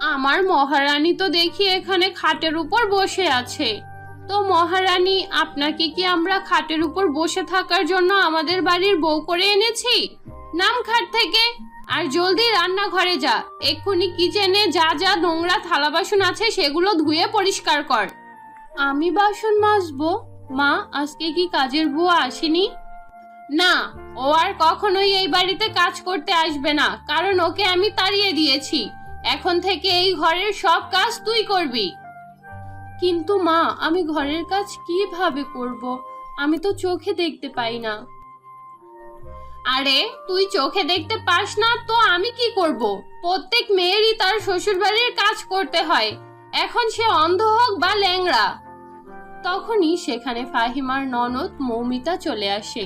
আমার মহারানী তো দেখি এখানে খাটের উপর বসে আছে। তো মহারানী, আপনাকে কি আমরা খাটের উপর বসে থাকার জন্য আমাদের বাড়ির বউ করে এনেছি? নাম খাট থেকে। আর জলদি রান্নাঘরে যা। এক্ষুনি কিচেনে যা যা নোংরা থালা বাসন আছে সেগুলো ধুয়ে পরিষ্কার কর। আমি বাসন মাজবো। মা, আজকে কি কাজের বুয়া আসেনি? না, ও আর কখনোই এই বাড়িতে কাজ করতে আসবে না। কারণ ওকে আমি তাড়িয়ে দিয়েছি। এখন থেকে এই ঘরের সব কাজ তুই করবি। কিন্তু মা, আমি ঘরের কাজ কীভাবে করব? আমি তো চোখে দেখতে পাই না। আরে, তুই চোখে দেখতে পাস না, তো আমি কি করব? প্রত্যেক মেয়েরই তার শ্বশুরবাড়ির কাজ করতে হয়। এখন সে অন্ধ হোক বা ল্যাংড়া। তখনই সেখানে ফাহিমার ননদ মৌমিতা চলে আসে।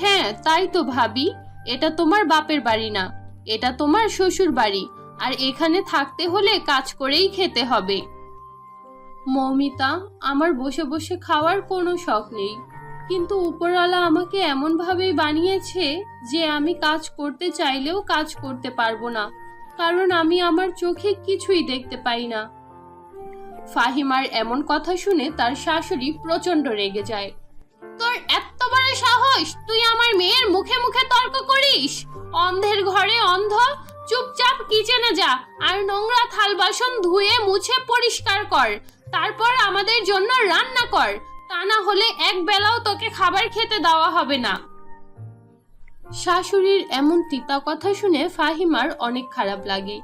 হ্যাঁ তাই তো ভাবি, এটা তোমার বাপের বাড়ি না, এটা তোমার শ্বশুর বাড়ি আর এখানে থাকতে হলে কাজ করেই খেতে হবে। মৌমিতা, আমার বসে বসে খাওয়ার কোনো শখ নেই। কিন্তু উপরওয়ালা আমাকে এমনভাবেই বানিয়েছে যে আমি কাজ করতে চাইলেও কাজ করতে পারব না, কারণ আমি আমার চোখে কিছুই দেখতে পাই না। ফাহিমার এমন কথা শুনে তার শাশুড়ি প্রচণ্ড রেগে যায়। তোর এত বড় সাহস! তুই আমার মেয়ের মুখে মুখে তর্ক করিস? অন্ধের ঘরে অন্ধ? চুপচাপ কিচেনে যা আর নোংরা থাল বাসন ধুয়ে মুছে পরিষ্কার কর। তারপর আমাদের জন্য রান্না কর। তা না হলে এক বেলাও তোকে খাবার খেতে দেওয়া হবে না। শাশুড়ির এমন তিতা কথা শুনে ফাহিমার অনেক খারাপ লাগে।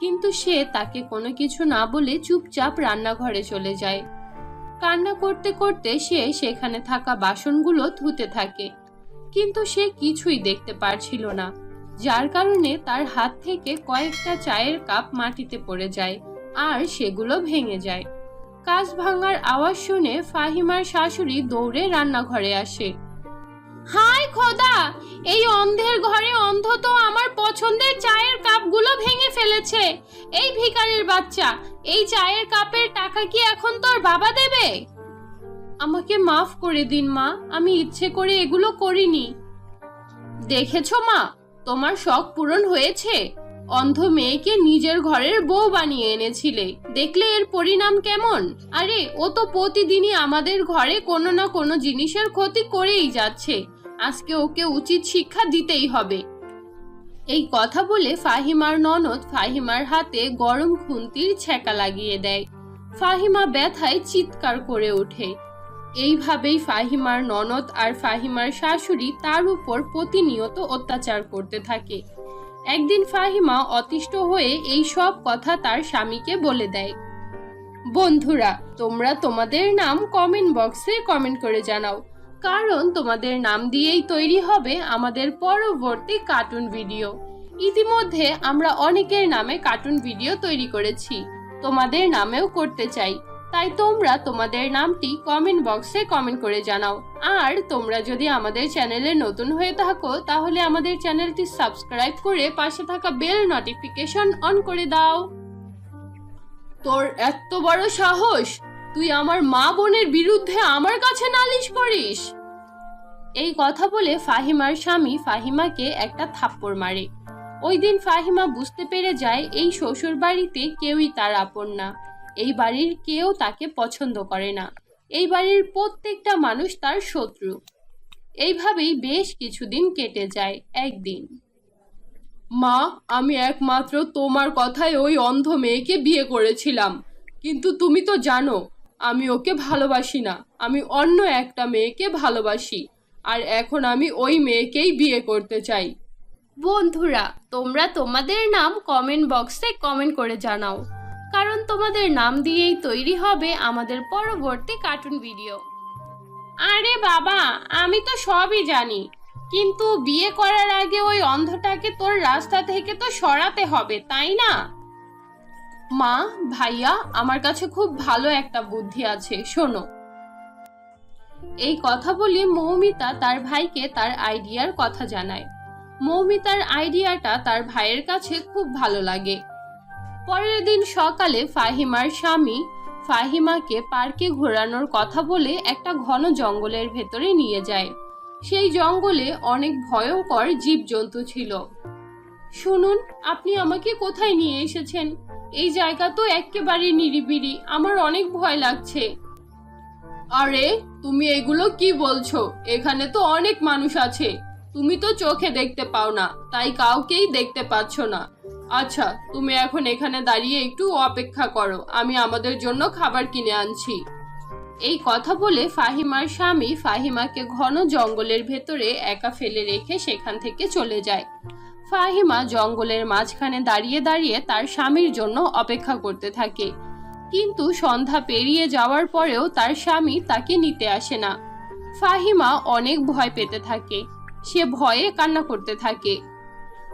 কিন্তু সে তাকে কোনো কিছু না বলে চুপচাপ রান্নাঘরে চলে যায়। কান্না করতে করতে সে সেখানে থাকা বাসনগুলো ধুতে থাকে। কিন্তু সে কিছুই দেখতে পারছিল না। যার কারণে তার হাত থেকে কয়েকটা চায়ের কাপ মাটিতে পড়ে যায় আর সেগুলো ভেঙে যায়। কাজ ভাঙার আওয়াজ শুনে ফাহিমার শাশুড়ি দৌড়ে রান্নাঘরে আসে। হাই খোদা! এই অন্ধের ঘরে অন্ধ তো আমার পছন্দের চায়ের কাপগুলো ভেঙে ফেলেছে। এই ভিখারির বাচ্চা, এই চায়ের কাপের টাকা কি এখন তোর বাবা দেবে? আমাকে মাফ করে দিন মা, আমি ইচ্ছে করে এগুলো করিনি। দেখেছ মা? তোমার শখ পূরণ হয়েছে? অন্ধ মেয়েকে নিজের ঘরের বউ বানিয়ে এনেছিলে। দেখলে এর পরিণাম কেমন? আরে, ও তো প্রতিদিনই আমাদের ঘরে কোনো না কোনো জিনিসের ক্ষতি করেই যাচ্ছে। আজকে ওকে উচিত শিক্ষা দিতেই হবে। এই কথা বলে ফাহিমার ননদ ফাহিমার হাতে গরম খুন্তির ছ্যাঁকা লাগিয়ে দেয়। ফাহিমা ব্যথায় চিৎকার করে ওঠে। এইভাবেই ফাহিমার ননদ আর ফাহিমার শাশুড়ি তার উপর প্রতিনিয়ত অত্যাচার করতে থাকে। একদিন ফাহিমা অতিষ্ঠ হয়ে এই সব কথা তার স্বামীকে বলে দেয়। বন্ধুরা, তোমরা তোমাদের নাম কমেন্ট বক্সে কমেন্ট করে জানাও। কারণ তোমাদের নাম দিয়েই তৈরি হবে আমাদের পরবর্তী কার্টুন ভিডিও ইতিমধ্যে আমরা অনেকের নামে কার্টুন ভিডিও তৈরি করেছি। তোমাদের নামেও করতে চাই। তাই তোমরা তোমাদের নামটি কমেন্ট বক্সে কমেন্ট করে জানাও। আর তোমরা যদি আমাদের চ্যানেলে নতুন হয়ে থাকো, তাহলে আমাদের চ্যানেলটি সাবস্ক্রাইব করে পাশে থাকা বেল নোটিফিকেশন অন করে দাও। তোর এত বড় সাহস! তুই আমার মা বোনের বিরুদ্ধে আমার কাছে নালিশ করিস! এই কথা বলে ফাহিমার স্বামী ফাহিমাকে একটা থাপ্পড় মারে। ওই দিন ফাহিমা বুঝতে পেরে যায় এই শ্বশুর বাড়িতে কেউই তার আপন না। এই বাড়ির কেউ তাকে পছন্দ করে না। এই বাড়ির প্রত্যেকটা মানুষ তার শত্রু। এইভাবেই বেশ কিছুদিন কেটে যায় একদিন। মা, আমি একমাত্র তোমার কথায় ওই অন্ধ মেয়েকে বিয়ে করেছিলাম। কিন্তু তুমি তো জানো, আমি ওকে ভালোবাসি না। আমি অন্য একটা মেয়েকে ভালোবাসি। আর এখন আমি ওই মেয়েকেই বিয়ে করতে চাই। বন্ধুরা, তোমরা তোমাদের নাম কমেন্ট বক্সে কমেন্ট করে জানাও। কারণ তোমাদের নাম দিয়েই তৈরি হবে আমাদের পরবর্তী কার্টুন ভিডিও আরে বাবা, আমি তো সবই জানি, কিন্তু বিয়ে করার আগে ওই অন্ধটাকে তোর রাস্তা থেকে তো সরাতে হবে, তাই না? মা, ভাইয়া, আমার কাছে খুব ভালো একটা বুদ্ধি আছে, শোনো। এই কথা বলে মৌমিতা তার ভাইকে তার আইডিয়ার কথা জানায়। মৌমিতার আইডিয়াটা তার ভাইয়ের কাছে খুব ভালো লাগে। পরের দিন সকালে ফাহিমার স্বামী ফাহিমাকে পার্কে ঘোরানোর কথা বলে একটা ঘন জঙ্গলের ভেতরে নিয়ে যায়। সেই জঙ্গলে অনেক ভয়ঙ্কর জীবজন্তু ছিল। শুনুন, আপনি আমাকে কোথায় নিয়ে এসেছেন? এই জায়গা তো একেবারে নিরিবিলি, আমার অনেক ভয় লাগছে। আরে, তুমি এগুলো কি বলছো? এখানে তো অনেক মানুষ আছে। তুমি তো চোখে দেখতে পাও না, তাই কাউকেই দেখতে পাচ্ছ না। আচ্ছা তুমি এখন এখানে দাঁড়িয়ে একটু অপেক্ষা করো। আমি আমাদের জন্য খাবার কিনে আনছি। এই কথা বলে ফাহিমার স্বামী ফাহিমাকে ঘন জঙ্গলের ভেতরে একা ফেলে রেখে সেখান থেকে চলে যায়। ফাহিমা জঙ্গলের মাঝখানে দাঁড়িয়ে দাঁড়িয়ে তার স্বামীর জন্য অপেক্ষা করতে থাকে। কিন্তু সন্ধ্যা পেরিয়ে যাওয়ার পরেও তার স্বামী তাকে নিতে আসে না। ফাহিমা অনেক ভয় পেতে থাকে। সে ভয়ে কান্না করতে থাকে।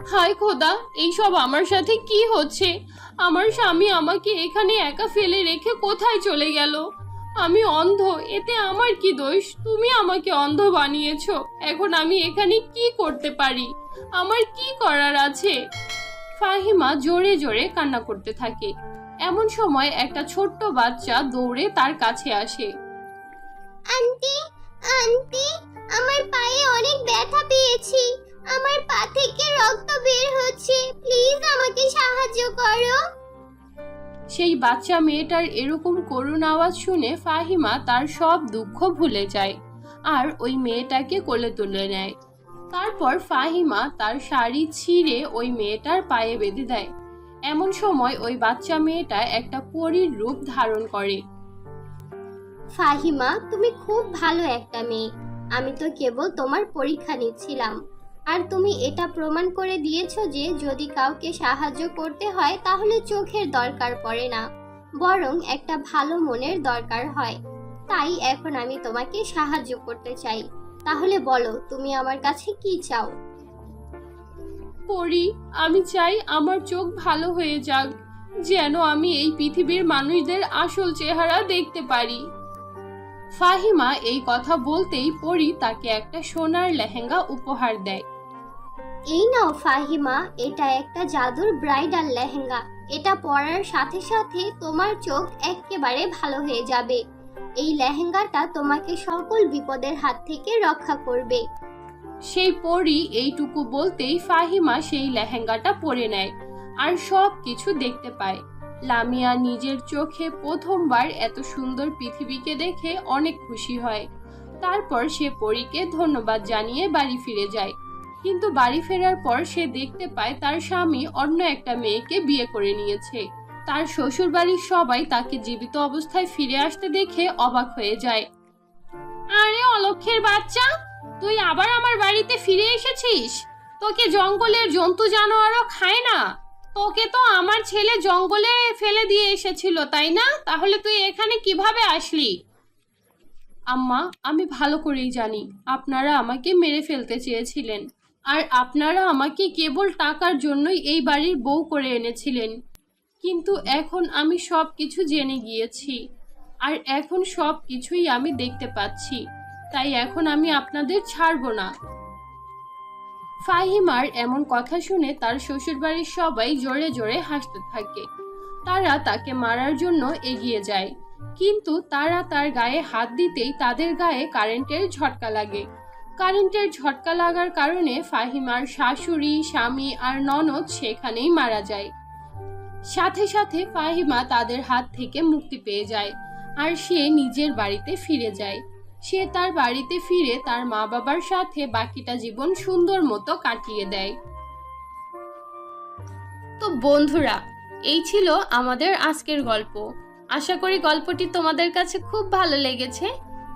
হায় খোদা, এইসব আমার সাথে কি হচ্ছে? আমার স্বামী আমাকে এখানে একা ফেলে রেখে কোথায় চলে গেল? আমি অন্ধ, এতে আমার কি দোষ? তুমি আমাকে অন্ধ বানিয়েছো, এখন আমি এখানে কি করতে পারি? আমার কি করার আছে? ফাহিমা জোরে জোরে কান্না করতে থাকে। এমন সময় একটা ছোট্ট বাচ্চা দৌড়ে তার কাছে আসে। আন্টি আন্টি, আমার পায়ে অনেক ব্যথা পেয়েছি। আমার পা থেকে রক্ত বের হচ্ছে। প্লিজ আমাকে সাহায্য করো। সেই বাচ্চা মেয়েটার এরকম করুণ আওয়াজ শুনে ফাহিমা তার সব দুঃখ ভুলে যায় আর ওই মেয়েটাকে কোলে তুলে নেয়। তারপর ফাহিমা তার শাড়ি ছিঁড়ে ওই মেয়েটার পায়ে বেঁধে দেয়। এমন সময় ওই বাচ্চা মেয়েটা একটা পরীর রূপ ধারণ করে। ফাহিমা তুমি খুব ভালো একটা মেয়ে। আমি তো কেবল তোমার পরীক্ষা নিচ্ছিলাম। আর তুমি এটা প্রমাণ করে দিয়েছ যে যদি কাউকে সাহায্য করতে হয়, তাহলে চোখের দরকার পড়ে না, বরং একটা ভালো মনের দরকার হয়। তাই এখন আমি তোমাকে সাহায্য করতে চাই। তাহলে বলো, তুমি আমার কাছে কি চাও? পরি, আমি চাই আমার চোখ ভালো হয়ে যাক, যেন আমি এই পৃথিবীর মানুষদের আসল চেহারা দেখতে পারি। ফাহিমা এই কথা বলতেই পরি তাকে একটা সোনার লেহেঙ্গা উপহার দেয়। এই নাও ফাহিমা, এটা একটা জাদুর ব্রাইডাল লেহেঙ্গা। এটা পরার সাথে সাথে তোমার চোখ একেবারে ভালো হয়ে যাবে। এই লেহেঙ্গাটা তোমাকে সকল বিপদের হাত থেকে রক্ষা করবে। সেই পরি এইটুকু বলতেই ফাহিমা সেই লেহেঙ্গাটা পরে নেয় আর সব কিছু দেখতে পায়। লামিয়া নিজের চোখে প্রথমবার এত সুন্দর পৃথিবীকে দেখে অনেক খুশি হয়। তারপর সে পরীকে ধন্যবাদ জানিয়ে বাড়ি ফিরে যায়। কিন্তু বাড়ি ফেরার পর সে দেখতে পায় তার স্বামী অন্য একটা মেয়েকে বিয়ে করে নিয়েছে। তার শ্বশুর বাড়ির সবাই তাকে জীবিত অবস্থায় ফিরে আসতে দেখে অবাক হয়ে যায়। আরে অলক্ষের বাচ্চা, তুই আবার আমার বাড়িতে ফিরে এসেছিস? তোকে জঙ্গলের জন্তু জানোয়ারও খায় না। তোকে তো আমার ছেলে জঙ্গলে ফেলে দিয়ে এসেছিল, তাই না? তাহলে তুই এখানে কীভাবে আসলি? আম্মা, আমি ভালো করেই জানি, আপনারা আমাকে মেরে ফেলতে চেয়েছিলেন। আর আপনারা আমাকে কেবল টাকার জন্যই এই বাড়ির বউ করে এনেছিলেন। কিন্তু এখন আমি সব কিছু জেনে গিয়েছি। আর এখন সব কিছুই আমি দেখতে পাচ্ছি। তাই এখন আমি আপনাদের ছাড়বো না। ফাহিমার এমন কথা শুনে তার শ্বশুরবাড়ির সবাই জোরে জোরে হাসতে থাকে। তারা তাকে মারার জন্য এগিয়ে যায়। কিন্তু তারা তার গায়ে হাত দিতেই তাদের গায়ে কারেন্টের ঝটকা লাগে। কারেন্টের ঝটকা লাগার কারণে ফাহিমার শাশুড়ি, স্বামী আর ননদ সেখানেই মারা যায়। সাথে সাথে ফাহিমা তাদের হাত থেকে মুক্তি পেয়ে যায় আর সে নিজের বাড়িতে ফিরে যায়। সে তার বাড়িতে ফিরে তার মা বাবার সাথে বাকিটা জীবন সুন্দর মতো কাটিয়ে দেয়। তো বন্ধুরা, এই ছিল আমাদের আজকের গল্প। আশা করি গল্পটি তোমাদের কাছে খুব ভালো লেগেছে।